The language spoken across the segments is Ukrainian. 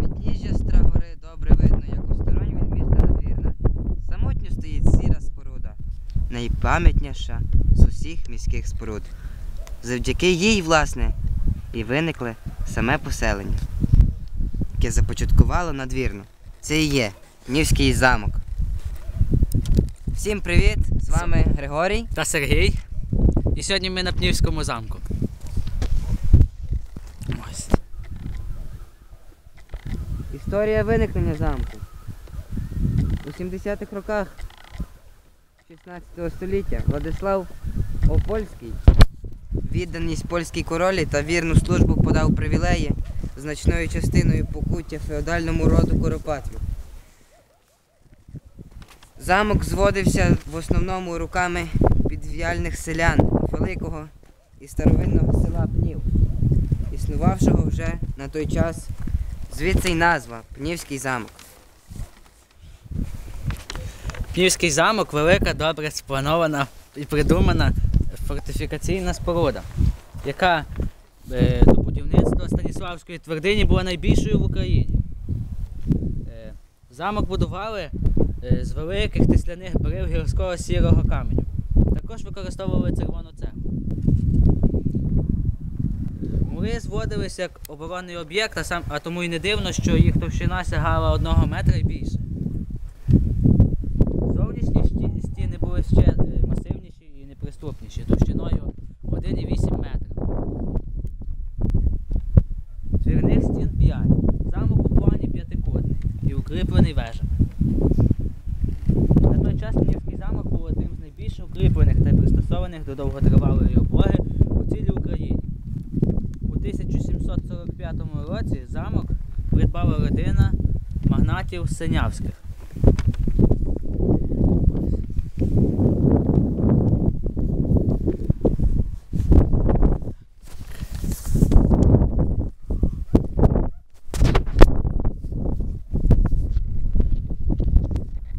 Підніжжя Страгори добре видно, як осторонь від міста надвірна. Самотньо стоїть сіра споруда, найпам'ятніша з усіх міських споруд. Завдяки їй, власне, і виникли саме поселення, яке започаткувало надвірну. Це і є Нівський замок. Всім привіт! З вами Григорій. та Сергій. І сьогодні ми на Пнівському замку. Ось. Історія виникнення замку. У 70-х роках 16 століття Владислав Опольський, відданість польській королі та вірну службу подав привілеї значною частиною покуття феодальному роду Коропатлів. Замок зводився в основному руками підв'яльних селян великого і старовинного села Пнів, існувавшого вже на той час Звідси й назва Пнівський замок. Пнівський замок велика, добре спланована і придумана фортифікаційна споруда, яка е, до будівництва Станіславської твердині була найбільшою в Україні. Е, замок будували е, з великих тисляних брив гірського сірого каменю. Також використовували червону цеглу. Мури зводилися як оборонний об'єкт, а, сам, а тому і не дивно, що їх товщина сягала одного метра і більше. Зовнішні стіни були ще е, масивніші і неприступніші, товщиною 1,8 метра. Двірних стін 5. Замок у плані п'ятикутний і укріплений вежами. На той час Київський замок був одним з найбільш укріплених та пристосованих до довготривалої облоги у цілій Україні. У 1745 році замок придбала родина магнатів Синявських.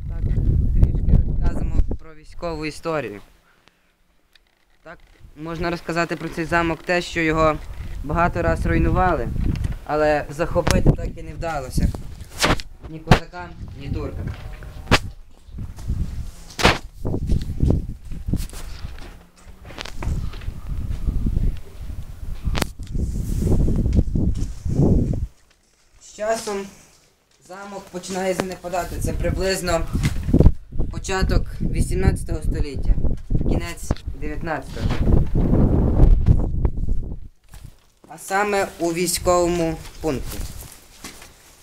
Так, трішки розказуємо про військову історію. Так, можна розказати про цей замок те, що його багато раз руйнували, але захопити так і не вдалося. Ні козакам, ні туркам. З часом замок починає занепадати. Це приблизно початок 18 століття, кінець 19-го. А саме у військовому пункті.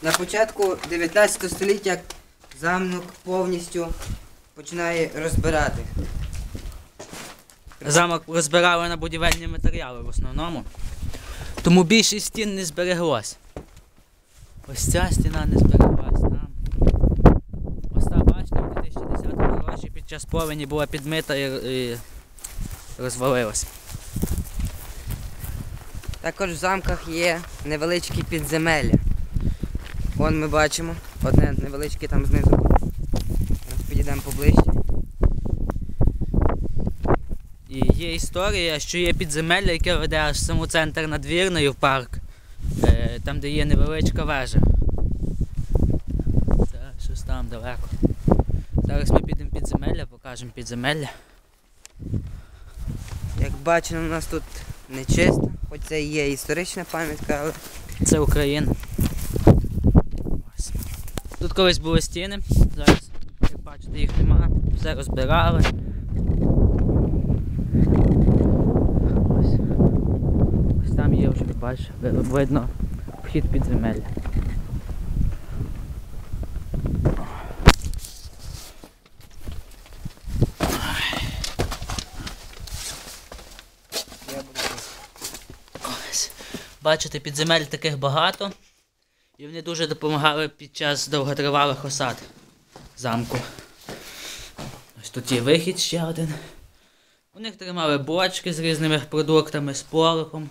На початку 19 століття замок повністю починає розбирати. Замок розбирали на будівельні матеріали в основному. Тому більшість стін не збереглось. Ось ця стіна не збереглась там. Ось та башня в 2010 році під час повені була підмита і, і розвалилась. Також в замках є невеличкі підземелля. Вон ми бачимо одне невеличке там знизу. Зараз підійдемо поближче. І є історія, що є підземелля, яке веде аж в саму центр надвірної в парк, е, там, де є невеличка вежа. Це щось там далеко. Зараз ми підемо підземелля, покажемо підземелля. Як бачимо, у нас тут не чисто, хоч і є історична пам'ятка, але Це Україна. Тут колись були стіни, зараз, як бачите, їх нема, все розбирали. Ось. Ось там є вже, бачиш, видно вхід підземелля. я буду. Ось. Бачите, підземель таких багато. І вони дуже допомагали під час довготривалих осад замку. Ось тут є вихід ще один. У них тримали бочки з різними продуктами, з порохом.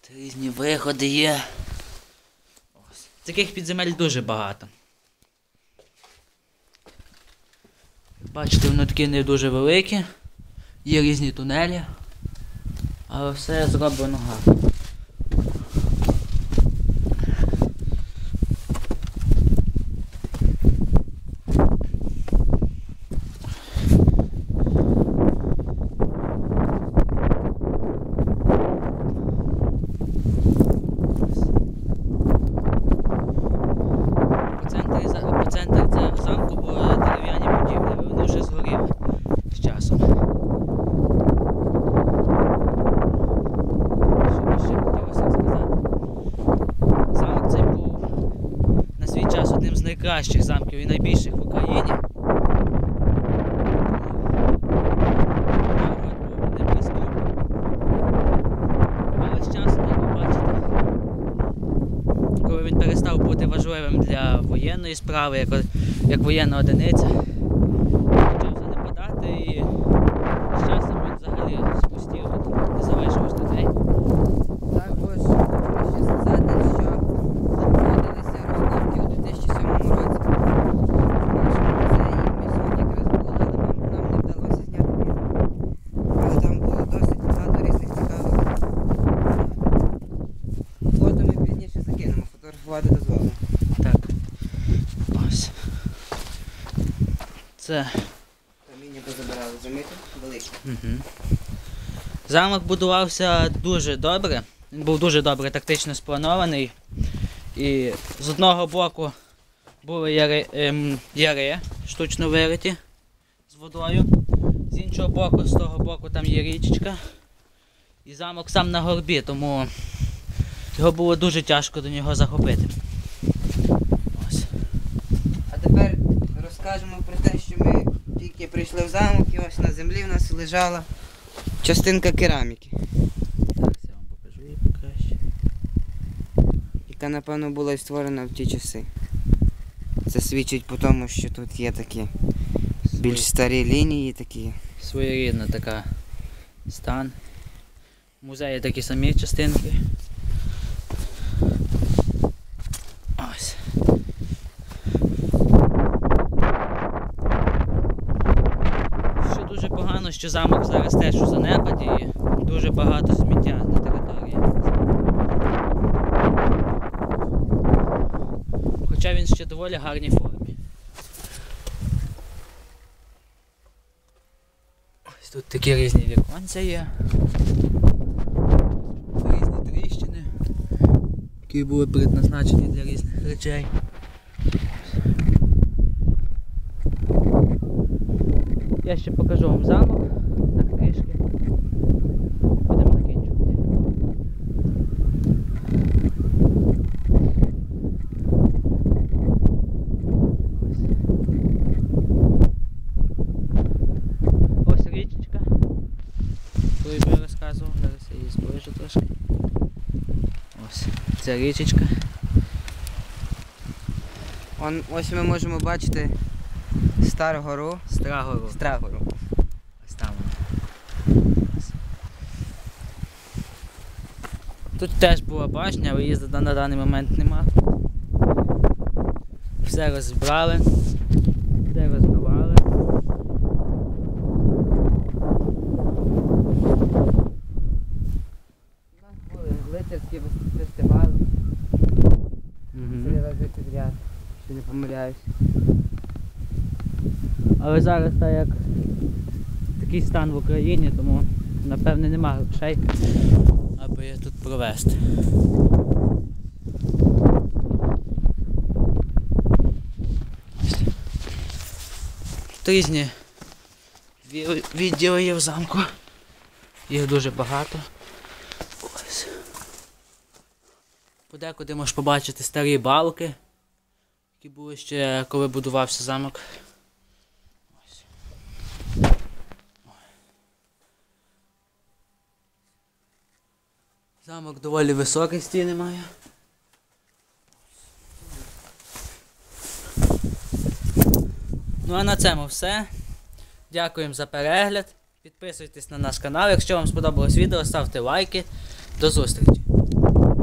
Тут Різні виходи є. Ось. Таких підземель дуже багато. Бачите, вони такі не дуже великі. Є різні тунелі. Але все зроблено гарно. Найкращих замків і найбільших в Україні. Але з часом, як ви коли він перестав бути важливим для воєнної справи, як, як воєнна одиниця, почав занепадати і з часом він взагалі спустів тут, не залишилось людей. Також хочу ще сказати, що знаходилися розкопки у 2007 році. В нашому музеї ми сьогодні якраз були, але нам, нам не вдалося зняти відео. Але там було досить багато різних цікавих. Фото ми пізніше закинемо, фотографувати дозволено. Так. Ось. Це. Каміння позабирали, замітив? Велике. Угу. Замок будувався дуже добре. Він був дуже добре тактично спланований. І з одного боку були яри, ем, яри штучно вириті з водою. З іншого боку, з того боку там є річечка. І замок сам на горбі, тому його було дуже тяжко до нього захопити. Ось. А тепер розкажемо про те, що ми тільки прийшли в замок і ось на землі в нас лежала частинка кераміки, Так, я вам покажу її покраще. яка напевно була і створена в ті часи. Це свідчить по тому, що тут є такі більш старі лінії, такі. своєрідна така стан. В музеї такі самі частинки. Ось. Що дуже погано, що замок зараз теж у занепаді і дуже багато сміття на території. Хоча він ще доволі гарній формі. Ось тут такі різні віконця є. Різні тріщини, які були предназначені для різних речей. Я ще покажу вам замок, так трішки. Будемо закінчувати. Ось річечка. Ту я розказував, зараз я її зближу трошки. Ось ця річечка. Он, ось ми можемо бачити Стару гору, Страгору. Страгору. Ось там Тут теж була башня, виїзду на даний момент нема. Все розібрали, все розбивали. Якщо. Але зараз так як такий стан в Україні, тому напевне нема грошей, аби їх тут провести. Різні відділи є в замку. Їх дуже багато. Ось. Подекуди можеш побачити старі балки, які були ще коли будувався замок. Замок доволі високий стіни має. Ну а на цьому все. Дякуємо за перегляд. Підписуйтесь на наш канал. Якщо вам сподобалось відео, ставте лайки. До зустрічі!